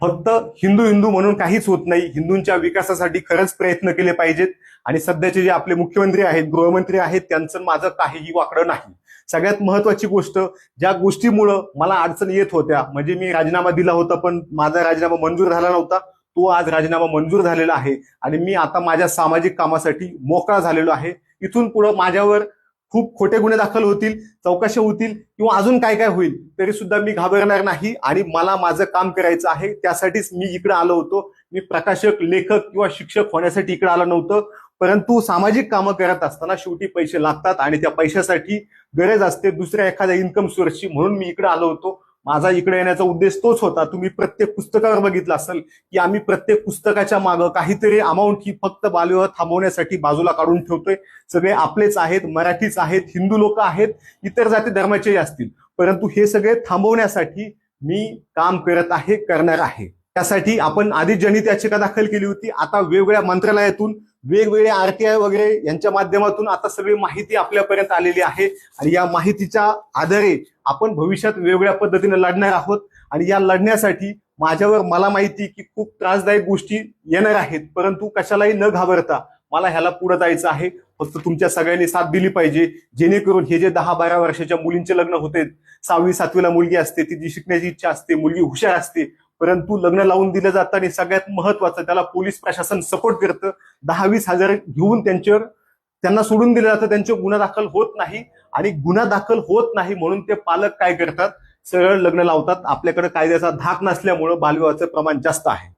फक्त हिंदू हिंदू म्हणून काहीच होत नाही. हिंदूंच्या विकासासाठी खरंच प्रयत्न केले पाहिजेत. आणि सध्याचे जे आपले मुख्यमंत्री आहेत गृहमंत्री आहेत त्यांचं माझं काहीही वाकडं नाही. सगळ्यात महत्वाची गोष्ट ज्या गोष्टीमुळं मला अडचण येत होत्या म्हणजे मी राजीनामा दिला होता पण माझा राजीनामा मंजूर झाला नव्हता. तो आज राजीनामा मंजूर झालेला आहे. आणि मी आता माझ्या सामाजिक कामासाठी मोकळा झालेलो आहे. इथून पुढं माझ्यावर खूप खोटे गुन्हे दाखल होतील चौकशा होतील किंवा अजून काय काय होईल तरी सुद्धा मी घाबरणार नाही आणि मला माझं काम करायचं आहे. त्यासाठीच मी इकडे आलो होतो. मी प्रकाशक लेखक किंवा शिक्षक होण्यासाठी इकडे आलो नव्हतं. परंतु सामाजिक कामं करत असताना शेवटी पैसे लागतात आणि त्या पैशासाठी गरज असते दुसऱ्या एखाद्या इन्कम सोर्सची म्हणून मी इकडे आलो होतो. माझा इकडे येण्याचा उद्देश तोच होता. तुम्ही प्रत्येक पुस्तकावर बघितलं असेल की आम्ही प्रत्येक पुस्तकाच्या मागं काहीतरी अमाऊंट ही फक्त बालविवाह थांबवण्यासाठी बाजूला काढून ठेवतोय. सगळे आपलेच आहेत मराठीच आहेत हिंदू लोक आहेत इतर जाती धर्माचेही असतील. परंतु हे सगळे थांबवण्यासाठी मी काम करत आहे करणार आहे. त्यासाठी आपण आधी जनहित याचिका दाखल केली होती. आता वेगवेगळ्या मंत्रालयातून वेगवेगळ्या आरटीआय वगैरे यांच्या माध्यमातून आता सगळी माहिती आपल्यापर्यंत आलेली आहे. आणि या माहितीच्या आधारे आपण भविष्यात वेगवेगळ्या पद्धतीने लढणार आहोत. आणि या लढण्यासाठी माझ्यावर मला माहिती की खूप त्रासदायक गोष्टी येणार आहेत. परंतु कशालाही न घाबरता मला ह्याला पुढे जायचं आहे. फक्त तुमच्या सगळ्यांनी साथ दिली पाहिजे. जेणेकरून हे जे दहा बारा वर्षाच्या मुलींचे लग्न होते सहावी सातवीला मुलगी असते तिची शिकण्याची इच्छा असते मुलगी हुशार असते परंतु लग्न लावून दिलं जातं आणि सगळ्यात महत्वाचं त्याला पोलीस प्रशासन सपोर्ट करतं दहा वीस हजार घेऊन त्यांच्यावर त्यांना सोडून दिलं जातं त्यांचे गुन्हा दाखल होत नाही. आणि गुन्हा दाखल होत नाही म्हणून ते पालक काय करतात? सरळ लग्न लावतात. आपल्याकडे कायद्याचा धाक नसल्यामुळं बालविवाहाचं प्रमाण जास्त आहे.